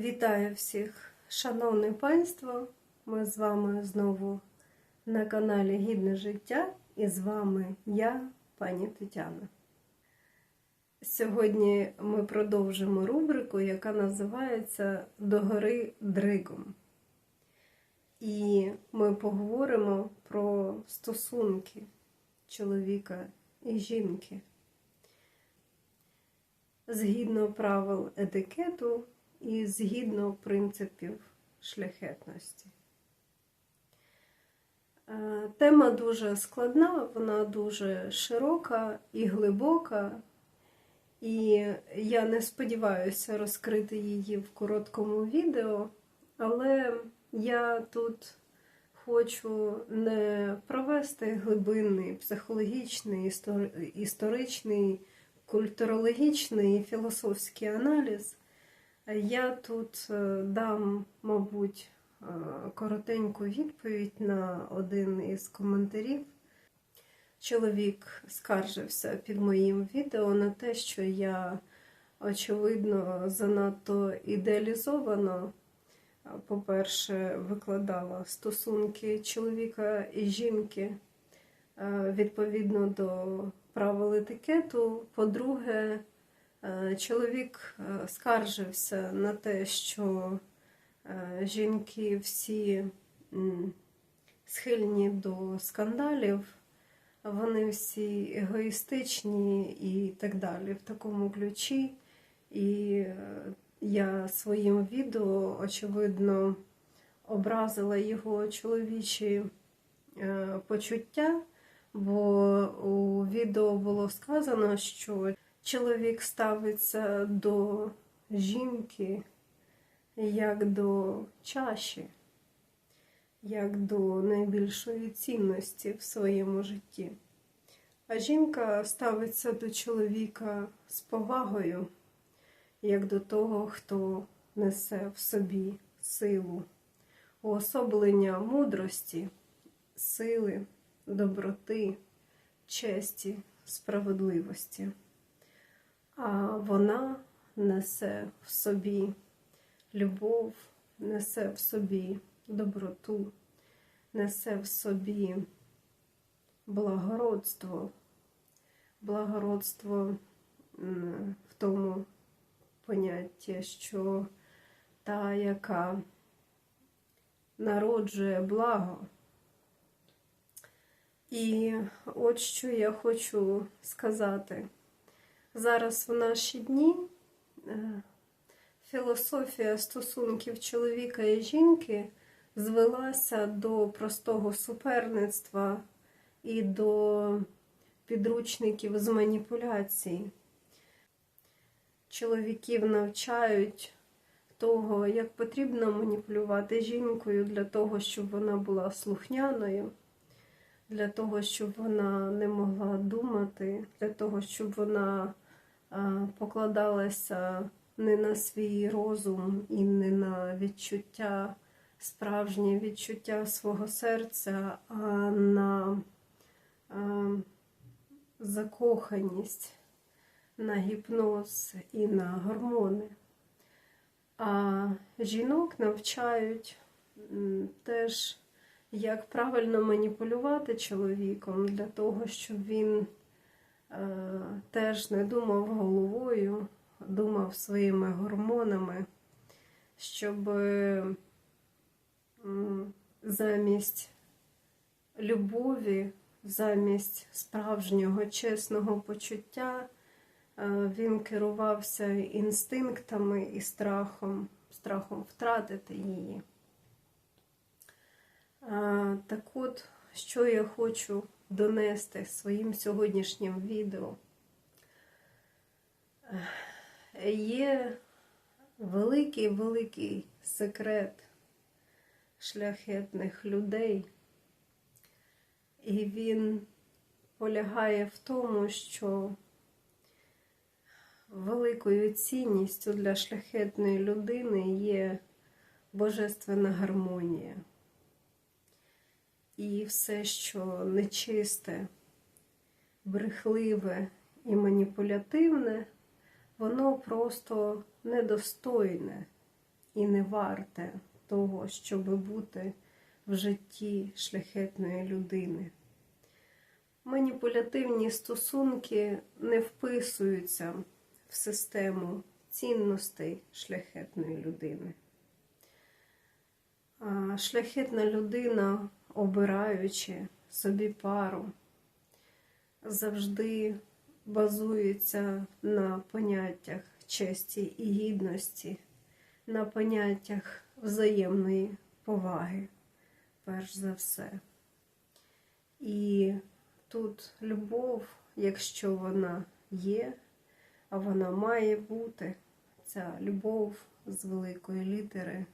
Вітаю всіх, шановне панство! Ми з вами знову на каналі Гідне життя, і з вами я, пані Тетяна. Сьогодні ми продовжимо рубрику, яка називається Догори Дригом. І ми поговоримо про стосунки чоловіка і жінки. Згідно правил етикету і згідно принципів шляхетності. Е, Тема дуже складна, вона дуже широка і глибока, і я не сподіваюся розкрити її в короткому відео, але я тут хочу не провести глибинний психологічний, історичний, культурологічний і філософський аналіз. Я тут е, дам, мабуть, е, коротеньку відповідь на один із коментарів. Чоловік скаржився під моїм відео на те, що я, очевидно, занадто ідеалізовано, е, по-перше, викладала стосунки чоловіка і жінки відповідно до правил етикету. По-друге, Чоловік е, скаржився на те, що е, жінки всі схильні до скандалів, вони всі егоїстичні і так далі в такому ключі. І е, я своїм відео, очевидно, образила його чоловічі е, почуття, бо у відео було сказано, що чоловік ставиться до жінки як до чаші, як до найбільшої цінності в своєму житті. А жінка ставиться до чоловіка з повагою, як до того, хто несе в собі силу, уособлення мудрості, сили, доброти, честі, справедливості вона несе в собі любов, несе в собі доброту, несе в собі благородство, благородство в тому понятті, що та, яка народжує благо. І от що я хочу сказати. Зараз в наші дні е, філософія стосунків чоловіка і жінки звелася до простого суперництва і до підручників з маніпуляцій. Чоловіків навчають того, як потрібно маніпулювати жінкою для того, щоб вона була слухняною для того, щоб вона не могла думати, для того, щоб вона покладалася не на свій розум і не на відчуття, справжнє відчуття свого серця, а на закоханість, на гіпноз і на гормони. А жінок навчають теж як правильно маніпулювати чоловіком для того, щоб він е, теж не думав головою, думав своїми гормонами, щоб е, замість любові, замість справжнього чесного почуття е, він керувався інстинктами і страхом, страхом втратити її. Так от, що я хочу донести своїм сьогоднішнім відео. Є великий-великий секрет шляхетних людей, і він полягає в тому, що великою цінністю для шляхетної людини є божественна гармонія і все, що нечисте, брехливе і маніпулятивне, воно просто недостойне і не варте того, щоб бути в житті шляхетної людини. Маніпулятивні стосунки не вписуються в систему цінностей шляхетної людини. Шляхетна людина, обираючи собі пару, завжди базується на поняттях честі і гідності, на поняттях взаємної поваги, перш за все. І тут любов, якщо вона є, а вона має бути, ця любов з великої літери,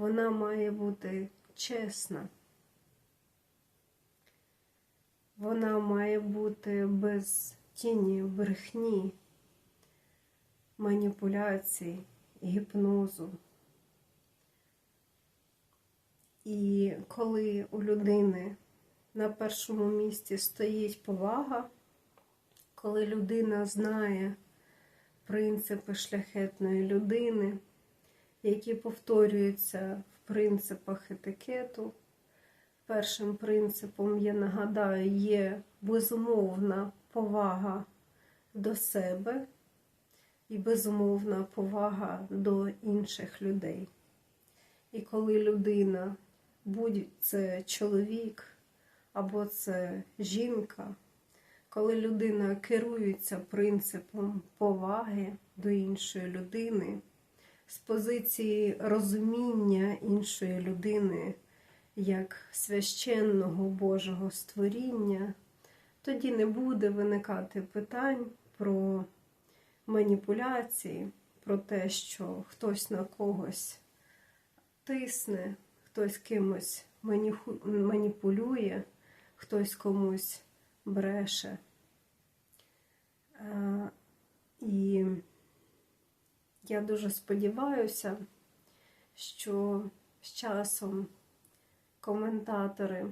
вона має бути чесна. Вона має бути без тіні брехні, маніпуляцій, гіпнозу. І коли у людини на першому місці стоїть повага, коли людина знає принципи шляхетної людини, які повторюються в принципах етикету. Першим принципом, я нагадаю, є безумовна повага до себе і безумовна повага до інших людей. І коли людина, будь це чоловік або це жінка, коли людина керується принципом поваги до іншої людини, з позиції розуміння іншої людини як священного Божого створіння, тоді не буде виникати питань про маніпуляції, про те, що хтось на когось тисне, хтось кимось маніпулює, хтось комусь бреше. І я дуже сподіваюся, що з часом коментатори,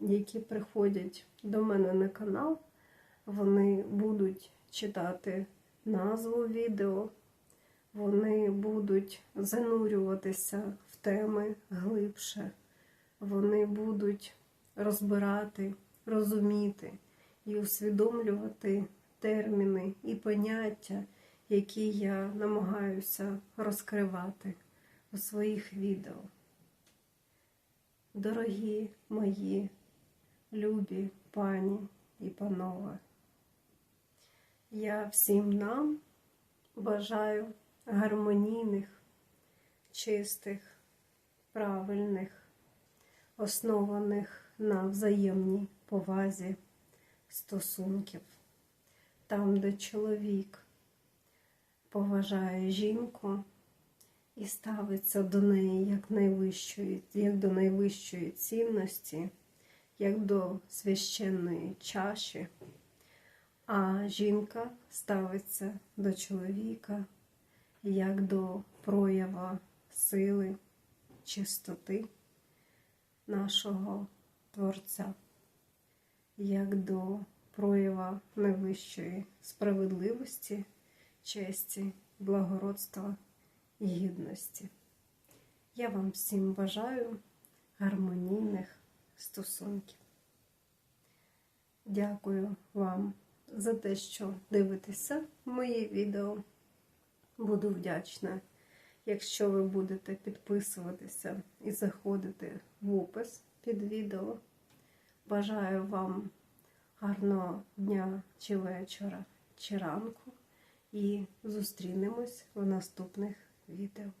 які приходять до мене на канал, вони будуть читати назву відео, вони будуть занурюватися в теми глибше, вони будуть розбирати, розуміти і усвідомлювати терміни і поняття, які я намагаюся розкривати у своїх відео. Дорогі мої любі пані і панове, я всім нам бажаю гармонійних, чистих, правильних, основаних на взаємній повазі стосунків, там, де чоловік поважає жінку і ставиться до неї як найвищої, як до найвищої цінності, як до священної чаші, а жінка ставиться до чоловіка як до проява сили, чистоти нашого Творця, як до проява найвищої справедливості, честі, благородства і гідності. Я вам всім бажаю гармонійних стосунків. Дякую вам за те, що дивитеся мої відео. Буду вдячна, якщо ви будете підписуватися і заходити в опис під відео. Бажаю вам гарного дня чи вечора, чи ранку. І зустрінемось в наступних відео.